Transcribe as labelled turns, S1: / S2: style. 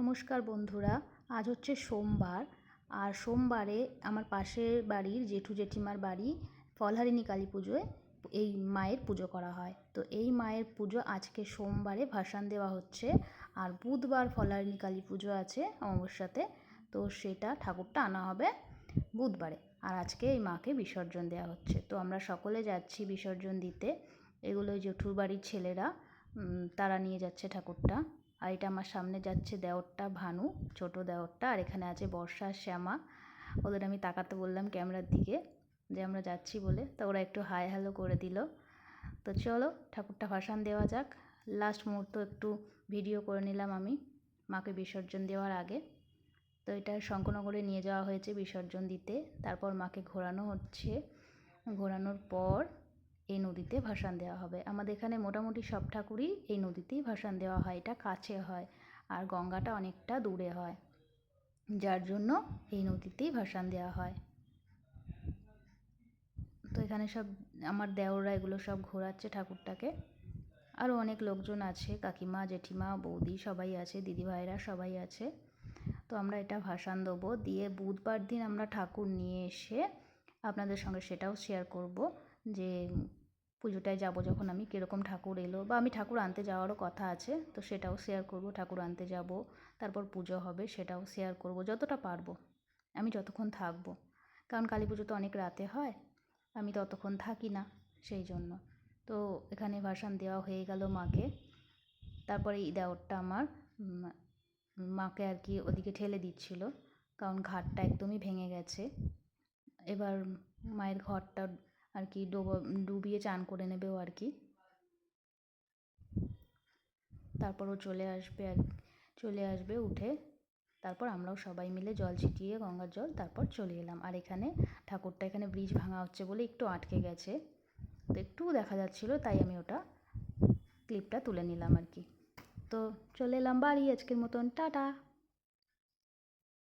S1: নমস্কার বন্ধুরা, আজ হচ্ছে সোমবার, আর সোমবারে আমার পাশের বাড়ির জেঠু জেঠিমার বাড়ি ফলহারিণী কালী পুজোয় এই মায়ের পুজো করা হয়। তো এই মায়ের পুজো আজকে সোমবারে ভাসান দেওয়া হচ্ছে, আর বুধবার ফলহারিণী কালী পুজো আছে অমাবস্যাতে, তো সেটা ঠাকুরটা আনা হবে বুধবারে। আর আজকে এই মাকে বিসর্জন দেওয়া হচ্ছে। তো আমরা সকলে যাচ্ছি বিসর্জন দিতে। এগুলো জেঠুর বাড়ির ছেলেরা তারা নিয়ে যাচ্ছে ঠাকুরটা। আর এটা আমার সামনে যাচ্ছে দেওরটা ভানু, ছোট দেওরটা, আর এখানে আছে বর্ষা, শ্যামা। ওদের আমি তাকাতে বললাম ক্যামেরার দিকে যে আমরা যাচ্ছি বলে, তো ওরা একটু হাই হ্যালো করে দিল। তো চলো, ঠাকুরটা ভাসান দেওয়া যাক। লাস্ট মুহূর্ত একটু ভিডিও করে নিলাম আমি মাকে বিসর্জন দেওয়ার আগে। তো এটা শঙ্করনগরে নিয়ে যাওয়া হয়েছে বিসর্জন দিতে। তারপর মাকে ঘোরানো হচ্ছে। ঘোরানোর পর এই নদীতে ভাসান দেওয়া হবে। আমাদের এখানে মোটামুটি সব ঠাকুরই এই নদীতেই ভাসান দেওয়া হয়, এটা কাছে হয় আর গঙ্গাটা অনেকটা দূরে হয়, যার জন্য এই নদীতেই ভাসান দেওয়া হয়। তো এখানে সব, আমার দেওররা এগুলো সব ঘোরাচ্ছে ঠাকুরটাকে। আরও অনেক লোকজন আছে, কাকিমা, জেঠিমা, বৌদি সবাই আছে, দিদিভাইরা সবাই আছে। তো আমরা এটা ভাসান দেবো। দিয়ে বুধবার দিন আমরা ঠাকুর নিয়ে এসে আপনাদের সঙ্গে সেটাও শেয়ার করব। যে পুজোটায় যাব যখন আমি, কীরকম ঠাকুর এলো বা আমি ঠাকুর আনতে যাওয়ারও কথা আছে, তো সেটাও শেয়ার করব, ঠাকুর আনতে যাব, তারপর পুজো হবে সেটাও শেয়ার করব, যতটা পারব, আমি যতক্ষণ থাকব। কারণ কালী পুজো তো অনেক রাতে হয়, আমি ততক্ষণ থাকি না সেই জন্য। তো এখানে ভাসান দেওয়া হয়ে গেল মাকে, তারপরে এই দেওরটা আমার মাকে আর কি ওদিকে ঠেলে দিচ্ছিল, কারণ ঘাটটা একদমই ভেঙে গেছে। এবার মায়ের ঘরটা আর কি ডোবা, ডুবিয়ে চান করে নেবে ও আর কি। তারপর ও চলে আসবে আর, চলে আসবে উঠে। তারপর আমরাও সবাই মিলে জল ছিটিয়ে গঙ্গার জল তারপর চলে এলাম। আর এখানে ঠাকুরটা এখানে ব্রিজ ভাঙা হচ্ছে বলে একটু আটকে গেছে। তো একটু দেখা যাচ্ছিল, তাই আমি ওটা ক্লিপটা তুলে নিলাম আর কি। তো চলে এলাম বাড়ি। আজকের মতন, টাটা।